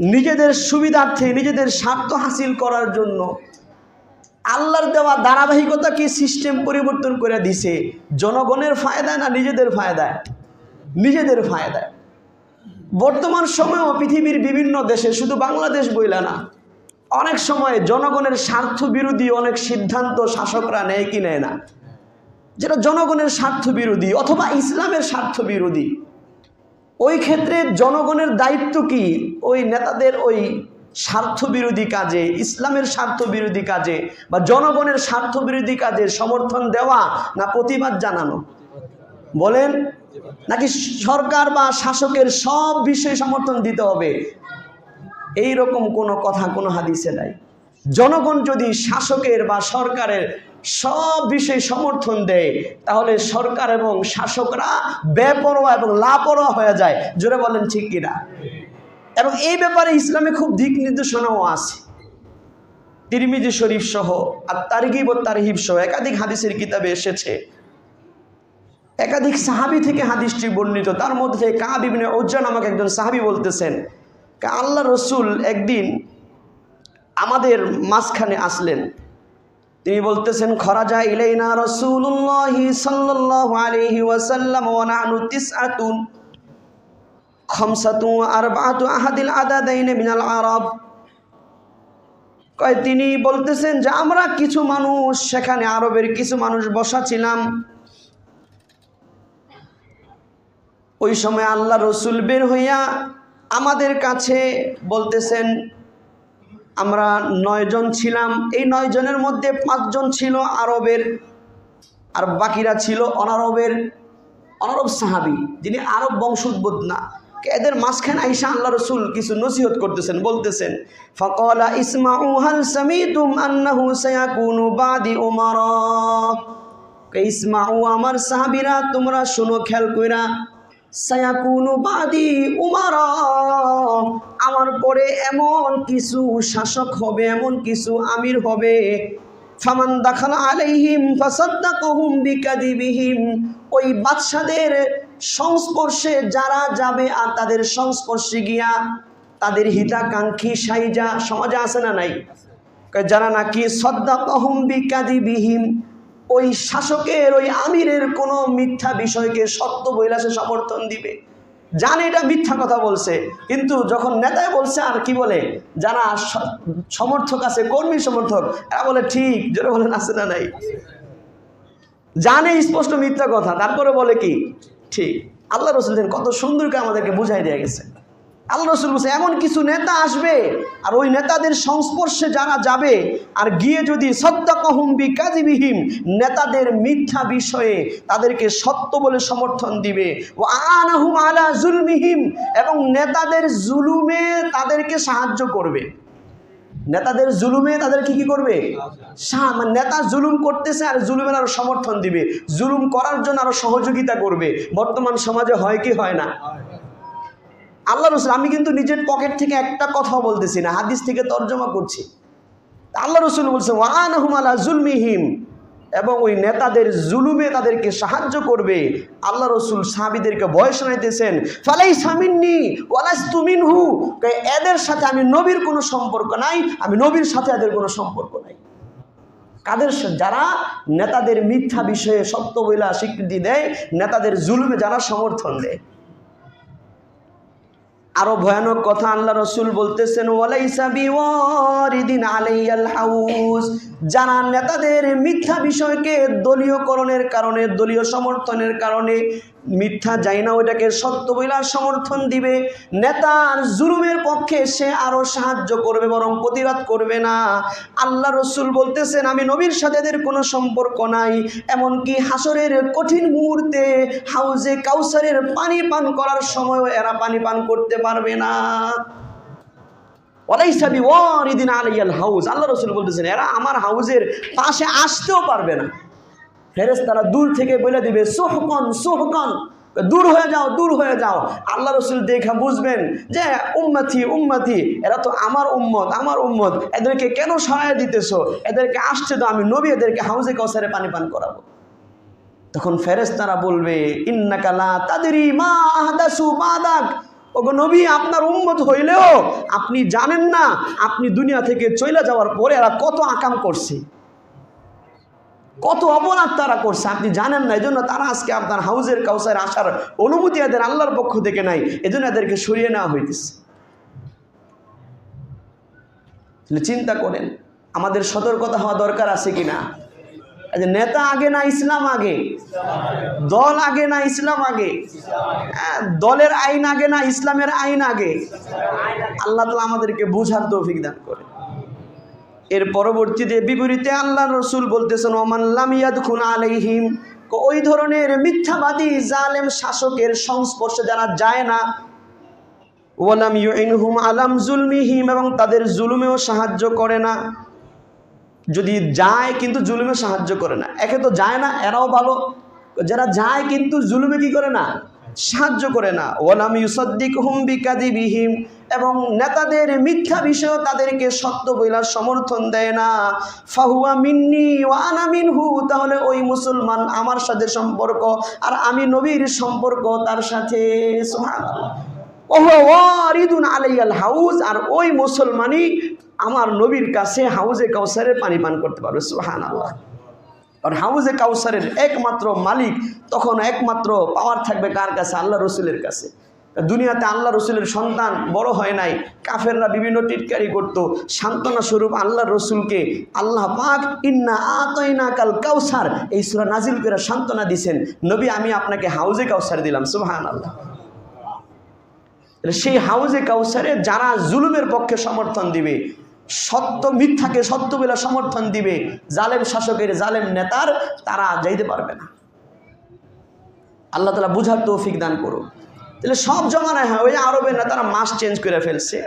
নিজেদের সুবিধার্থে, নিজেদের স্বার্থ হাসিল করার জন্য আল্লাহর দেওয়া ধারাবাহিকতা কি সিস্টেম পরিবর্তন করে দিছে? জনগণের ফায়দায় না নিজেদের ফায়দায়? নিজেদের ফায়দায়। বর্তমান সময়েও পৃথিবীর বিভিন্ন দেশে, শুধু বাংলাদেশ বইলা না, অনেক সময় জনগণের স্বার্থ বিরোধী অনেক সিদ্ধান্ত শাসকরা নেয় কি নেয় না? যেটা জনগণের স্বার্থ বিরোধী অথবা ইসলামের স্বার্থ বিরোধী। ওই ক্ষেত্রে জনগণের দায়িত্ব কি? ওই নেতাদের ওই স্বার্থ বিরোধী কাজে, ইসলামের স্বার্থ বিরোধী কাজে বা জনগণের স্বার্থ বিরোধী কাজে সমর্থন দেওয়া না প্রতিবাদ জানানো? বলেন, নাকি সরকার বা শাসকের সব বিষয়ে সমর্থন দিতে হবে? এই রকম কোনো কথা কোনো হাদিসে নাই। জনগণ যদি শাসকের বা সরকারের সব বিষয়ে সমর্থন দেয়, তাহলে সরকার এবং শাসকরা বেপরোয়া এবং লাপরোয়া হয়ে যায়। জোরে বলেন ঠিক কিনা? এবং এই ব্যাপারে ইসলামে খুব দিক নির্দেশনাও আছে। তিরমিজি শরীফ সহ আর তারগিব ও তারহিব সহ একাধিক হাদিসের কিতাবে এসেছে। একাধিক সাহাবি থেকে হাদিসটি বর্ণিত। তার মধ্যে কাব ইবনে ওজ্জা নামক একজন সাহাবি বলতেছেন, কা আল্লাহ রসুল একদিন আমাদের মাঝখানে আসলেন। তিনি বলতেছেন খরাজা ইলাইনা রসুল্লাহ সাল্লাল্লাহু আলাইহি ওয়াসাল্লাম ওয়া নাহনু তিসআতুন খামসাতু আরবাআতু আহাদিল আদাদাইন মিনাল আরব। কয়, তিনি বলতেছেন যে, আমরা কিছু মানুষ, সেখানে আরবের কিছু মানুষ বসা ছিলাম। ওই সময় আল্লাহ রসুল বের হইয়া আমাদের কাছে বলতেছেন আমরা নয়জন ছিলাম। এই নয়জনের মধ্যে পাঁচজন ছিল আরবের আর বাকিরা ছিল অনারবের, অনারব সাহাবি, যিনি আরব বংশোদ্ভূত না। এদের মাঝখানে আইসা আল্লাহ রসুল কিছু নসিহত করতেছেন, বলতেছেন, ফকলা ইসমাউ হাল সামিতুম আন্নাহু সায়াকুনু বাদি উমারা। ইসমাউ, আমার সাহাবিরা, তোমরা শোনো, খেয়াল কইরা আমার পরে এমন কিছু শাসক হবে, এমন কিছু আমির হবে। ফামান দাখালা আলাইহিম ফাসাদ্দাকাহুম বিকাদিবিহিম। ওই বাদশাদের সংস্পর্শে যারা যাবে আর তাদের সংস্পর্শে গিয়া তাদের হিতাকাঙ্ক্ষী সাইজা সমাজে আছে না নাই? যারা নাকি সদ্দাকাহুম বিকাদিবিহিম ওই শাসকের, ওই আমিরের কোনো মিথ্যা বিষয়কে সত্য বৈলাসে সমর্থন দিবে। জানে এটা মিথ্যা কথা বলছে, কিন্তু যখন নেতায় বলছে আর কি বলে যারা সমর্থক আছে, কর্মী সমর্থক, এরা বলে, ঠিক, জোরে বলেন, আছে না নাই? জানে স্পষ্ট মিথ্যা কথা, তারপরে বলে কি? ঠিক, আল্লাহ রসুল কত সুন্দরকে আমাদেরকে বুঝাই দেওয়া গেছে। আল্লাহ রসুল বলছে, এমন কিছু নেতা আসবে আর ওই নেতাদের সংস্পর্শে যারা যাবে আর গিয়ে যদি সত্য সত্যাকহুম্বি কাজিবিহীন নেতাদের মিথ্যা বিষয়ে তাদেরকে সত্য বলে সমর্থন দিবে। ও আনাহুম আলা জুলমিহিম, এবং নেতাদের জুলুমে তাদেরকে সাহায্য করবে। নেতাদের জুলুমে তাদেরকে কি কি করবে? মানে নেতা জুলুম করতেছে আর জুলুমের আরও সমর্থন দিবে। জুলুম করার জন্য আরও সহযোগিতা করবে। বর্তমান সমাজে হয় কি হয় না? আল্লাহ রসুল, আমি কিন্তু নিজের পকেট থেকে একটা কথা বলতেছি না, হাদিস থেকে তর্জমা করছি। আল্লাহ রসুল বলছে ওয়ান হুমালা জুলমিহিম এবং ওই নেতাদের জুলুমে তাদেরকে সাহায্য করবে। আল্লাহ রসুল সাহাবিদেরকে বয়স শোনাইতেছেন ফালাই সামিননি ওয়ালাস তুমিন হু এদের সাথে আমি নবীর কোনো সম্পর্ক নাই, আমি নবীর সাথে এদের কোনো সম্পর্ক নাই। কাদের যারা নেতাদের মিথ্যা বিষয়ে সত্য বইলা স্বীকৃতি দেয়, নেতাদের জুলুমে যারা সমর্থন দেয়। আরও ভয়ানক কথা আল্লাহ রসুল বলতেছেন হাউস। যারা নেতাদের মিথ্যা বিষয়কে দলীয়করণের কারণে, দলীয় সমর্থনের কারণে মিথ্যা যাই না, ওইটাকে সত্য বইলা সমর্থন দিবে। নেতার জুলুমের পক্ষে সে আরও সাহায্য করবে, বরং প্রতিবাদ করবে না। আল্লাহ রসুল বলতেছেন, আমি নবীর সাথে এদের কোনো সম্পর্ক নাই। এমনকি হাসরের কঠিন মুহূর্তে হাউজে কাউসারের পানি পান করার সময়ও এরা পানি পান করতে পারবে না। আমার হাউজের পাশে আসতেও পারবে না। ফেরেস তারা দূর থেকে বলে দিবে, সোহকন সোহকন, দূর হয়ে যাও, দূর হয়ে যাও। আল্লাহ রসুল দেখা বুঝবেন যে উম্মাথি উম্মাথি এরা তো আমার উম্মত আমার উম্মত। এদেরকে কেন সহায় দিতেছো? এদেরকে আসছে তো আমি নবী এদেরকে হাউজে কৌসারে পানি পান করাবো। তখন ফেরেস তারা বলবে ইন্নাকালা তাদেরই মা আহদাসু মাদাক। ওগো নবী, আপনার উম্মত হইলেও আপনি জানেন না, আপনি দুনিয়া থেকে চলে যাওয়ার পরে এরা কত আকাম করছে। কত অপরাধ তারা করছে, আপনি জানেন না এই জন্য তারা আজকে আপনার হাউজের কাউসার আসার অনুমতি এদের আল্লাহর পক্ষ থেকে নাই, এজন্য এদেরকে সরিয়ে নেওয়া হইতেছে। চিন্তা করেন, আমাদের সতর্কতা হওয়া দরকার আছে কিনা? এই নেতা আগে না ইসলাম আগে? দল আগে না ইসলাম আগে? হ্যাঁ, দলের আইন আগে না ইসলামের আইন আগে? আল্লাহ তালা আমাদেরকে বুঝার তৌফিক দান করে। এর পরবর্তীতে বিপরীতে আল্লাহ রসুল বলতেছেন ওমাল্লাম ইয়াদখুন আলাইহিম ওই ধরনের মিথ্যাবাদী জালেম শাসকের সংস্পর্শে যারা যায় না। ওয়ালাম ইউইনহুম আলাম জুলমিহিম এবং তাদের জুলুমেও সাহায্য করে না। যদি যায় কিন্তু জুলুমে সাহায্য করে না। একে তো যায় না, এরাও ভালো। যারা যায় কিন্তু জুলুমে কি করে না? সাহায্য করে না। ওলাম ইউসদ্দিক হুম বিকাদিবিহীম। এবং নেতাদের মিথ্যা বিষয় তাদেরকে সত্য বইলার সমর্থন দেয় না। ফাহুয়া মিন্নি ওয়ানা মিনহু। তাহলে ওই মুসলমান আমার সাথে সম্পর্ক আর আমি নবীর সম্পর্ক তার সাথে। ওহো ওয়ারিদুন আলাইয়াল হাউজ। আর ওই মুসলমানই আমার নবীর কাছে হাউজে কাউসারের পানি পান করতে পারবে সুহান আল্লাহ আর হাউজে কাউসারের একমাত্র মালিক তখন একমাত্র পাওয়ার থাকবে কার কাছে? আল্লাহ রসুলের কাছে। দুনিয়াতে আল্লাহ রসুলের সন্তান বড় হয় নাই, কাফেররা বিভিন্ন টিটকারি করত, সান্ত্বনা স্বরূপ আল্লাহ রসুলকে আল্লাহ পাক ইন্না আতইনা কাল কাউসার, এই সুরা নাজিল করে সান্ত্বনা দিছেন, নবী, আমি আপনাকে হাউজে কাউসার দিলাম সুহান আল্লাহ সেই হাউজে কাউসারে যারা জুলুমের পক্ষে সমর্থন দিবে সত্য মিথ্যাকে সত্য বলে সমর্থন দিবে জালেম শাসকের জালেম নেতার, তারা যাইতে পারবে না। আল্লাহ তালা বুঝার তৌফিক দান করুন তাহলে সব জমানায় হয়, ওই আরবের নেতারা মাস চেঞ্জ করে ফেলছে।